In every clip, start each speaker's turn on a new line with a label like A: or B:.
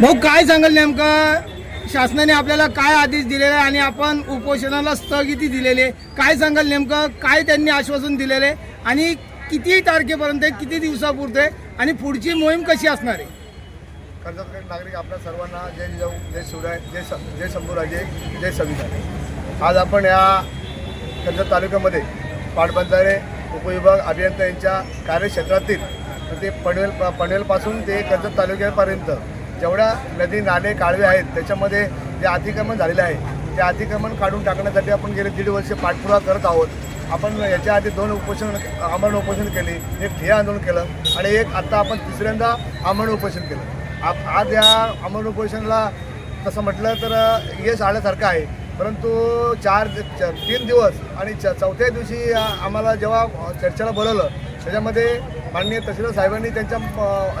A: भाऊ काय सांगाल नेमकं? शासनाने आपल्याला काय आदेश दिलेला आहे आणि आपण उपोषणाला स्थगिती दिलेली आहे? काय सांगाल नेमकं? काय त्यांनी आश्वासन दिलेले? आणि किती तारखेपर्यंत आहे, किती दिवसापुरते आणि पुढची मोहीम कशी असणार आहे?
B: कर्जतकडे नागरिक आपल्या सर्वांना जय जाऊ जय शिवराय जय जय शंभूराजे जय संविधान. आज आपण या कर्जत तालुक्यामध्ये पाटबंधारे उपविभाग अभियंता यांच्या कार्यक्षेत्रातील तर ते पनवेल पनवेलपासून ते कर्जत तालुक्यापर्यंत जेवढ्या नदी नाले काळवे आहेत त्याच्यामध्ये जे अतिक्रमण झालेलं आहे ते अतिक्रमण काढून टाकण्यासाठी आपण गेले दीड वर्ष पाठपुरावा करत आहोत. आपण याच्या आधी दोन उपोषण आमरण उपोषण केले एक ठिया आंदोलन केलं आणि एक आत्ता आपण तिसऱ्यांदा आमरण उपोषण केलं. आप आज या आमरण उपोषणाला तसं म्हटलं तर यश आल्यासारखं आहे. परंतु चार च- तीन दिवस आणि च चौथ्या दिवशी आम्हाला जेव्हा चर्चेला बोलवलं त्याच्यामध्ये माननीय तहसीलदार साहेबांनी त्यांच्या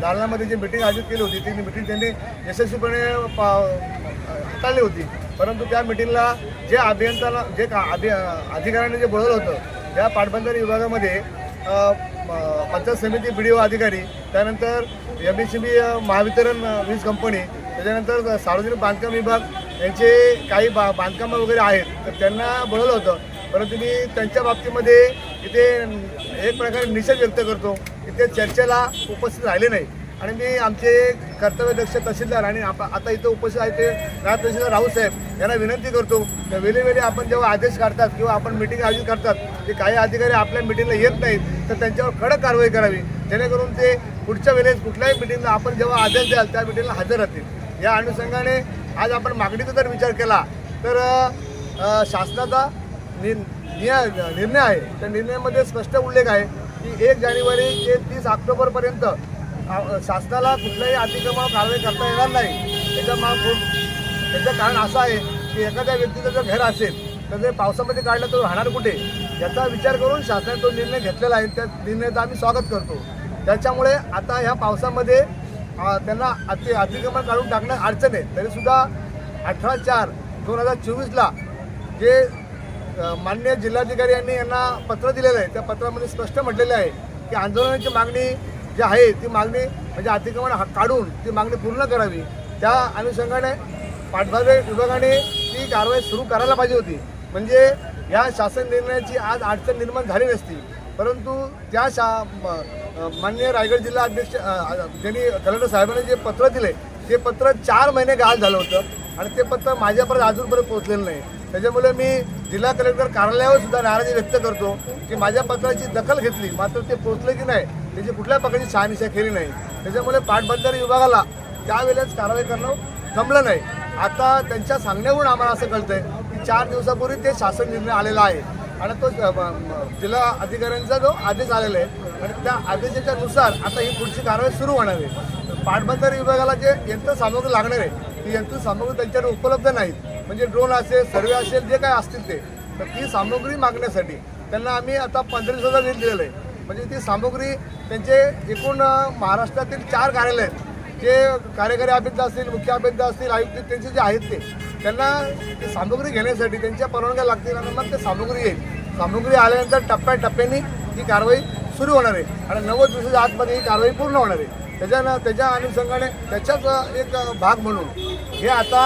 B: दालनामध्ये जी मिटिंग आयोजित केली होती ती मिटिंग त्यांनी यशस्वीपणे हाताळली होती. परंतु त्या मिटिंगला जे अभियंताला जे का अभि अधिकाऱ्यांनी जे बोलवलं होतं त्या पाटबंधारे विभागामध्ये पंचायत समिती बी डी ओ अधिकारी त्यानंतर M S C B Mahavitaran वीज कंपनी त्याच्यानंतर सार्वजनिक बांधकाम विभाग यांचे काही बा बांधकामं वगैरे आहेत तर त्यांना बोलवलं होतं. परंतु मी त्यांच्या बाबतीमध्ये इथे एक प्रकारे निषेध व्यक्त करतो. इथे चर्चेला उपस्थित राहिले नाही. आणि मी आमचे कर्तव्यदक्ष तहसीलदार आणि आप आता इथं उपस्थित आहे ते नायब तहसीलदार राऊत साहेब यांना विनंती करतो की वेळीवेळी आपण जेव्हा आदेश काढतात किंवा आपण मिटिंग आयोजित करतात ते काही अधिकारी आपल्या मिटिंगला येत नाहीत तर त्यांच्यावर कडक कारवाई करावी. जेणेकरून ते पुढच्या वेळेस कुठल्याही मिटिंगला आपण जेव्हा आदेश द्याल त्या मिटिंगला हजर राहतील. या अनुषंगाने आज आपण मागणीचा जर विचार केला तर शासनाचा नि निर्णय आहे. त्या निर्णयामध्ये स्पष्ट उल्लेख आहे. की एक जानेवारी ते तीस ऑक्टोबरपर्यंत शासनाला कुठल्याही अतिक्रमण कारवाई करता येणार नाही. त्याचं माग त्याचं कारण असं आहे की एखाद्या व्यक्तीचं जर घर असेल तर ते पावसामध्ये काढलं तर राहणार कुठे? याचा विचार करून शासनाने तो निर्णय घेतलेला आहे. त्या निर्णयाचं आम्ही स्वागत करतो. त्याच्यामुळे आता ह्या पावसामध्ये त्यांना अति अतिक्रमण काढून टाकणं अडचण आहे. तरीसुद्धा अठरा चार दोन हजार चोवीसला जे मान्य माननीय जिल्हाधिकारी यांनी यांना पत्र दिलेलं आहे. त्या पत्रामध्ये स्पष्ट म्हटलेलं आहे की आंदोलनाची मागणी जी आहे ती मागणी म्हणजे अतिक्रमण काढून ती मागणी पूर्ण करावी. त्या अनुषंगाने पाटबंधारे विभागाने ती कारवाई सुरू करायला पाहिजे होती. म्हणजे या शासन निर्णयाची आज अडचण निर्माण झाली नसती. परंतु त्या शा माननीय रायगड जिल्हा अध्यक्ष ज्यांनी कलेक्टर साहेबांनी जे पत्र दिले ते पत्र चार महिने गाळ झालं होतं. आणि ते पत्र माझ्यापर्यंत अजूनपर्यंत पोहोचलेलं नाही. त्याच्यामुळे मी जिल्हा कलेक्टर कार्यालयावर सुद्धा नाराजी व्यक्त करतो की माझ्या पत्राची दखल घेतली मात्र ते पोचलं की नाही त्याची कुठल्या प्रकारची शहानिशा केली नाही. त्याच्यामुळे पाटबंधारे विभागाला त्यावेळेस कारवाई करणं थांबलं नाही. आता त्यांच्या सांगण्यावरून आम्हाला असं कळतंय की चार दिवसापूर्वी ते शासन निर्णय आलेला आहे. आणि तो जिल्हा अधिकाऱ्यांचा जो आदेश आलेला आहे आणि त्या आदेशाच्या नुसार आता ही पुढची कारवाई सुरू होणार आहे. पाटबंधारे विभागाला जे यंत्रसामग्री लागणार आहे ती यंत्रसामग्री त्यांच्याकडे उपलब्ध नाहीत. म्हणजे ड्रोन असेल सर्वे असेल जे काय असतील ते. तर ती सामुग्री मागण्यासाठी त्यांना आम्ही आता पंधरा दिवसाचा वेळ दिलेला आहे. म्हणजे ती सामुग्री त्यांचे एकूण महाराष्ट्रातील चार कार्यालय आहेत. जे कार्यकारी अभियंता असतील मुख्य अभियंता असतील आयुक्त त्यांचे जे आहेत ते त्यांना ती सामुग्री घेण्यासाठी त्यांच्या परवानग्या लागतील आणि मग ते सामुग्री येईल. सामुग्री आल्यानंतर टप्प्याटप्प्याने ही कारवाई सुरू होणार आहे. आणि नव्वद दिवसाच्या आतमध्ये ही कारवाई पूर्ण होणार आहे. त्याच्यानं त्याच्या अनुषंगाने त्याच्याच एक भाग म्हणून हे आता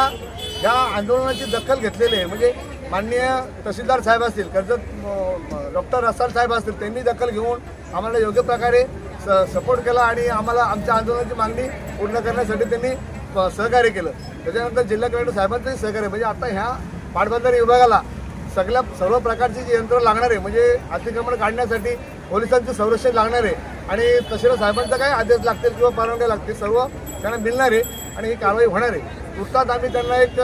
B: या आंदोलनाची दखल घेतलेली आहे. म्हणजे माननीय तहसीलदार साहेब असतील कर्जत डॉक्टर रसाल साहेब असतील त्यांनी दखल घेऊन आम्हाला योग्य प्रकारे स सपोर्ट केला आणि आम्हाला आमच्या आंदोलनाची मागणी पूर्ण करण्यासाठी त्यांनी सहकार्य केलं. त्याच्यानंतर जिल्हा कलेक्टर साहेबांचंही सहकार्य म्हणजे आता ह्या पाटबंधारे विभागाला सगळ्या सर्व प्रकारची जी यंत्र लागणार आहे म्हणजे अतिक्रमण काढण्यासाठी पोलिसांचे संरक्षण लागणार आहे. आणि तहसीलदार साहेबांचा काय आदेश लागतील किंवा परवानग्या लागतील सर्व त्यांना मिळणार आहे. आणि ही कारवाई होणार आहे. नुकताच आम्ही त्यांना एक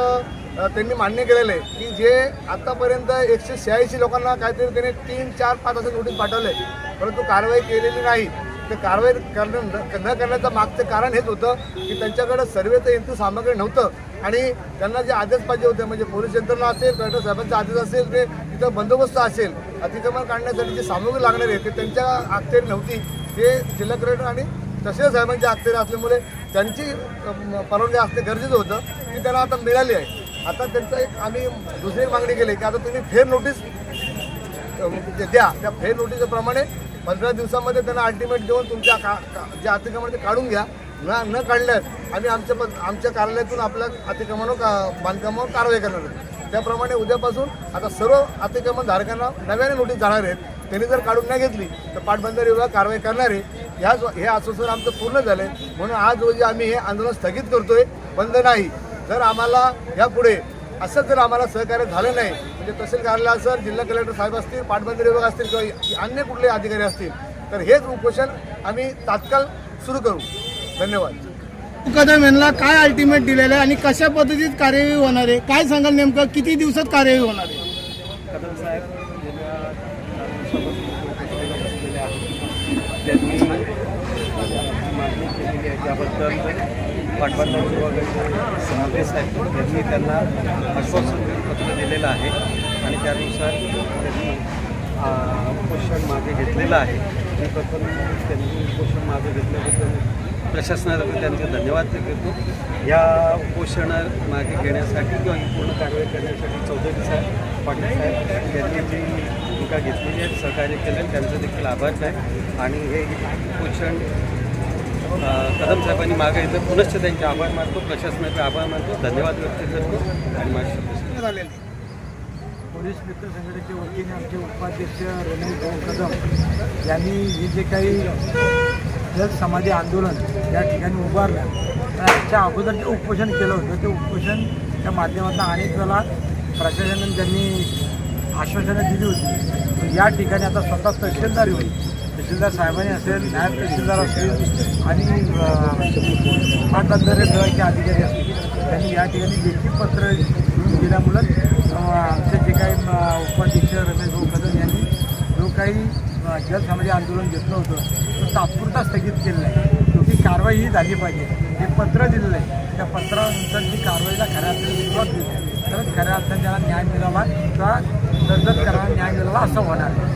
B: त्यांनी मान्य केलेलं आहे की जे आतापर्यंत एकशे शहाऐंशी लोकांना काहीतरी त्यांनी तीन चार पाच असं नोटीस पाठवले. परंतु कारवाई केलेली नाही. तर कारवाई करणं न न करण्याचं मागचं कारण हेच होतं की त्यांच्याकडं सर्वेचं यंत्र सामग्री नव्हतं. आणि त्यांना जे आदेश पाहिजे होते म्हणजे पोलीस यंत्रणा असेल कलेक्टर साहेबांचा आदेश असेल ते तिथं बंदोबस्त असेल अतिक्रमण काढण्यासाठी जी सामग्री लागणार आहे ते त्यांच्या अखत्यारी नव्हती. ते जिल्हा कलेक्टर आणि तसेच साहेबांच्या म्हणजे अखत्यारी असल्यामुळे त्यांची परवानगी असणे गरजेचं होतं. ती त्यांना आता मिळाली आहे. आता त्यांचं एक आम्ही दुसरी मागणी केली की आता तुम्ही फेर नोटीस म्हणजे द्या. त्या फेर नोटीसप्रमाणे पंधरा दिवसामध्ये त्यांना अल्टिमेट देऊन तुमच्या का जे अतिक्रमण ते काढून घ्या. न न काढल्यास आम्ही आमच्या आमच्या कार्यालयातून आपल्या अतिक्रमणावर का बांधकामावर कारवाई करणार आहोत. त्याप्रमाणे उद्यापासून आता सर्व अतिक्रमण धारकांना नव्याने नोटीस जाणार आहेत. त्यांनी जर काढून नाही घेतली तर पाटबंधारे विभाग कारवाई करणार आहे. ह्याच हे आश्वासन आमचं पूर्ण झालं आहे म्हणून आज रोजी आम्ही हे आंदोलन स्थगित करतोय बंद नाही. जर आम्हाला यापुढे असं जर आम्हाला सहकार्य झालं नाही म्हणजे तहसील कार्यालय असेल जिल्हा कलेक्टर साहेब असतील पाटबंधारे विभाग असतील किंवा अन्य कुठले अधिकारी असतील तर हेच उपोषण आम्ही तात्काळ सुरू करू. धन्यवाद.
A: कदम यांना काय अल्टिमेट दिलेलं आहे आणि कशा पद्धतीत कार्यवाही होणार आहे? काय सांगाल नेमकं? किती दिवसात कार्यवाही होणार आहे
C: कदम साहेब गेल्या सोबत बसलेले आहेत त्यांनी मागणी केलेली आहे त्याबद्दल पाटबंधारे समावेश आहेत यांनी त्यांना आश्वासन पत्र दिलेलं आहे आणि त्यानुसार त्यांनी उपोषण मागे घेतलेलं आहे. मी प्रथम त्यांनी उपोषण मागे घेतल्याबद्दल प्रशासनाला त्यांचे धन्यवाद देतो या उपोषण मागे घेण्यासाठी किंवा ही पूर्ण कारवाई करण्यासाठी चौधरी साहेब पाटील साहेब यांनी जी भूमिका घेतलेली आहे सहकार्य केलं त्यांचं देखील आभार आहे. आणि हे उपोषण कदम साहेबांनी मागे येतं पुनश्च त्यांचे आभार मानतो. प्रशासनाचे आभार मानतो. धन्यवाद व्यक्त करतो. आणि माझे
D: पोलीस मित्र संघटनेच्या वतीने आमचे उपाध्यक्ष रमेश भाऊ कदम यांनी हे जे काही जल समाधी आंदोलन या ठिकाणी उभारलं त्याच्या अगोदर जे उपोषण केलं होतं ते उपोषण त्या माध्यमातून अनेक वेळा प्रशासनाने त्यांनी आश्वासनं दिली होती या ठिकाणी आता स्वतः तहसीलदार होईल. तहसीलदार साहेबांनी असेल नायब तहसीलदार असतील आणि पाटबंधारे विभागाचे अधिकारी असतील त्यांनी या ठिकाणी लेखी पत्र घेऊन दिल्यामुळं आमचे जे काही उपाध्यक्ष रमेश भाऊ कदम यांनी जो काही अं, जलसमाधी आंदोलन घेतलं होतं तो तात्पुरता स्थगित केलेलं आहे. शेवटी कारवाई ही झाली पाहिजे. हे पत्र दिलेलं आहे त्या पत्रानंतर जी कारवाईला खऱ्या अर्थाने सुरुवात होईल तरच खऱ्या अर्थाने त्याला न्याय मिळावा किंवा दर्जत करावा न्याय मिळावा असं होणार आहे.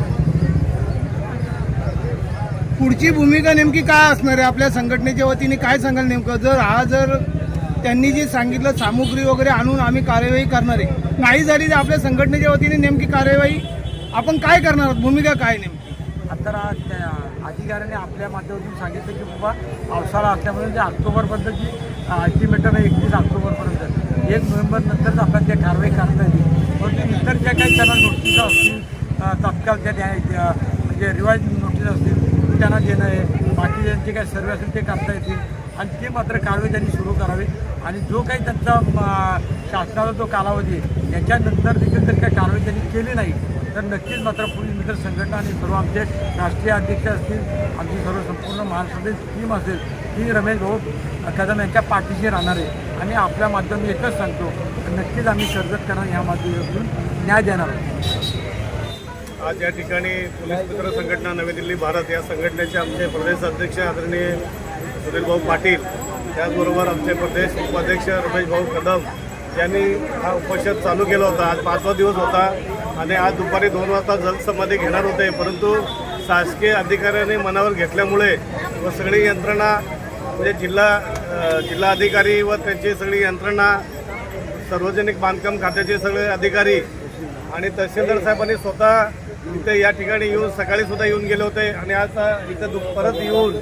A: पुढची भूमिका नेमकी काय असणार आहे? आपल्या संघटनेच्या वतीने काय सांगाल नेमकं? जर हा जर त्यांनी जे सांगितलं सामुग्री वगैरे आणून आम्ही कार्यवाही करणार आहे. नाही झाली तर आपल्या संघटनेच्या वतीने नेमकी कार्यवाही आपण काय करणार आहोत? भूमिका काय नेमकी?
D: आता त्या अधिकाऱ्याने आपल्या माध्यमातून सांगितलं की बाबा पावसाळा असल्यामुळे जे ऑक्टोबरपर्यंतची अल्टिमेटम आहे एकतीस ऑक्टोबरपर्यंत. एक नोव्हेंबरनंतरच आपल्याला त्या कारवाई करता येईल. परंतु इतर ज्या काही त्यांना नोटिस असतील तत्काल त्या म्हणजे रिवाईज नोटीस असतील त्यांना देणं आहे. बाकी ज्यांचे काही सर्वे असेल ते करता येतील. आणि ते मात्र कारवाई त्यांनी सुरू करावी. आणि जो काही त्यांचा शासनाचा जो कालावधी आहे त्याच्यानंतर देखील जर काही कारवाई त्यांनी केली नाही. तर नक्कीच मात्र पोलीस मित्र संघटना आणि सर्व आमचे राष्ट्रीय अध्यक्ष असतील आमची सर्व संपूर्ण महाराष्ट्रातील टीम असेल ती रमेश भाऊ कदम यांच्या पाठीशी राहणार आहे. आणि आपल्या माध्यमातून एकच सांगतो नक्कीच आम्ही कर्जत करणार या माध्यमातून न्याय देणार आहोत.
E: आज या ठिकाणी पोलीस मित्र संघटना नवी दिल्ली भारत या संघटनेचे आमचे प्रदेश अध्यक्ष आदरणीय सुनीलभाऊ पाटील त्याचबरोबर आमचे प्रदेश उपाध्यक्ष रमेशभाऊ कदम यांनी हा उपोषण चालू केला होता. आज पाचवा दिवस होता आणि आज दुपारी दोन वाजता जलसमाधी घेणार होते. परंतु शासकीय अधिकाऱ्यांनी मनावर घेतल्यामुळे व सगळी यंत्रणा म्हणजे जिल्हा जिल्हा अधिकारी व त्यांची सगळी यंत्रणा सार्वजनिक बांधकाम खात्याचे सगळे अधिकारी आणि तहसीलदार साहेबांनी स्वतः इथे या ठिकाणी येऊन सकाळी सुद्धा येऊन गेले होते आणि आज इथं दु- परत येऊन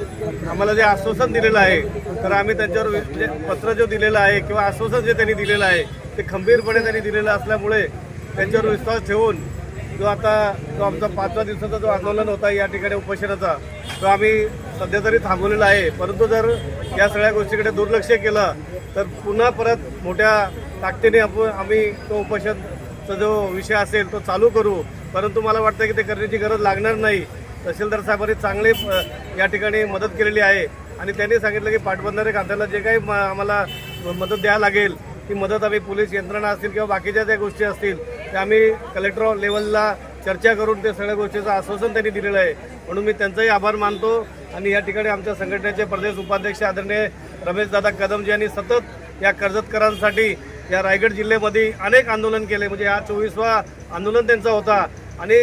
E: आम्हाला जे आश्वासन दिलेलं आहे तर आम्ही त्यांच्यावर म्हणजे पत्र जो दिलेलं आहे किंवा आश्वासन जे त्यांनी दिलेलं आहे ते खंबीरपणे त्यांनी दिलेलं असल्यामुळे त्यांच्यावर विश्वास ठेवून जो आता जो आमचा पाचव्या दिवसाचा जो आंदोलन होता या ठिकाणी उपोषणाचा तो आम्ही सध्या तरी थांबवलेला आहे. परंतु जर या सगळ्या गोष्टीकडे दुर्लक्ष केलं तर पुन्हा परत मोठ्या ताकदीने आपण आम्ही तो उपोषणचा जो विषय असेल तो चालू करू. परंतु मला वाटतं की ते करण्याची गरज लागणार नाही. तहसीलदार साहेबांनी चांगली या ठिकाणी मदत केलेली आहे. आणि त्यांनी सांगितलं की पाटबंधारे खात्याला जे काही म- आम्हाला मदत द्यायला लागेल ती मदत आम्ही पोलीस यंत्रणा असतील किंवा बाकीच्या ज्या गोष्टी असतील त्या आम्ही कलेक्टर लेवलला चर्चा करून ते सगळ्या गोष्टीचं आश्वासन त्यांनी दिलेलं आहे. म्हणून मी त्यांचाही आभार मानतो. आणि या ठिकाणी आमच्या संघटनेचे प्रदेश उपाध्यक्ष आदरणीय रमेशदादा कदमजी यांनी सतत या कर्जतकरांसाठी या रायगड जिल्ह्यामध्ये अनेक आंदोलन केले. म्हणजे हा चोवीसवा आंदोलन त्यांचा होता. आणि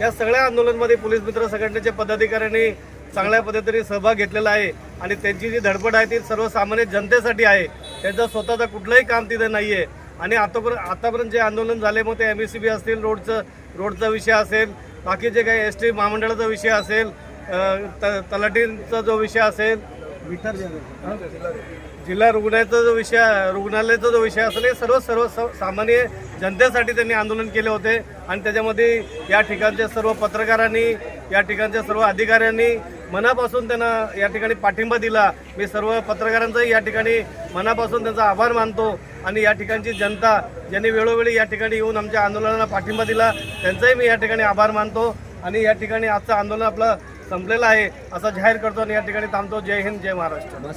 E: या सगळ्या आंदोलनमध्ये पोलीस मित्र संघटनेचे पदाधिकाऱ्यांनी चांगल्या पद्धतीने सहभाग घेतलेला आहे. आणि त्यांची जी धडपड आहे ती सर्वसामान्य जनतेसाठी आहे. त्यांचं स्वतःचं कुठलंही काम तिथे नाही आहे आणि आतापर्यंत आतापर्यंत जे आंदोलन झाले मग ते एम एस सी बी असतील रोडचं रोडचा विषय असेल बाकी जे काही एस टी महामंडळाचा विषय असेल त तलाठींचा जो विषय असेल जिल्हा रुग्णालयाचा जो विषय रुग्णालयाचा जो विषय असेल हे सर्व सर्व स- सामान्य जनतेसाठी त्यांनी आंदोलन केले होते. आणि त्याच्यामध्ये या ठिकाणच्या सर्व पत्रकारांनी या ठिकाणच्या सर्व अधिकाऱ्यांनी मनापासून त्यांना या ठिकाणी पाठिंबा दिला. मी सर्व पत्रकारांचाही या ठिकाणी मनापासून त्यांचा आभार मानतो. आणि या ठिकाणची जनता ज्यांनी वेळोवेळी या ठिकाणी येऊन आमच्या आंदोलनाला पाठिंबा दिला त्यांचाही मी या ठिकाणी आभार मानतो. आणि या ठिकाणी आजचं आंदोलन आपलं संपलेलं आहे असं जाहीर करतो आणि या ठिकाणी थांबतो. जय हिंद जय महाराष्ट्र.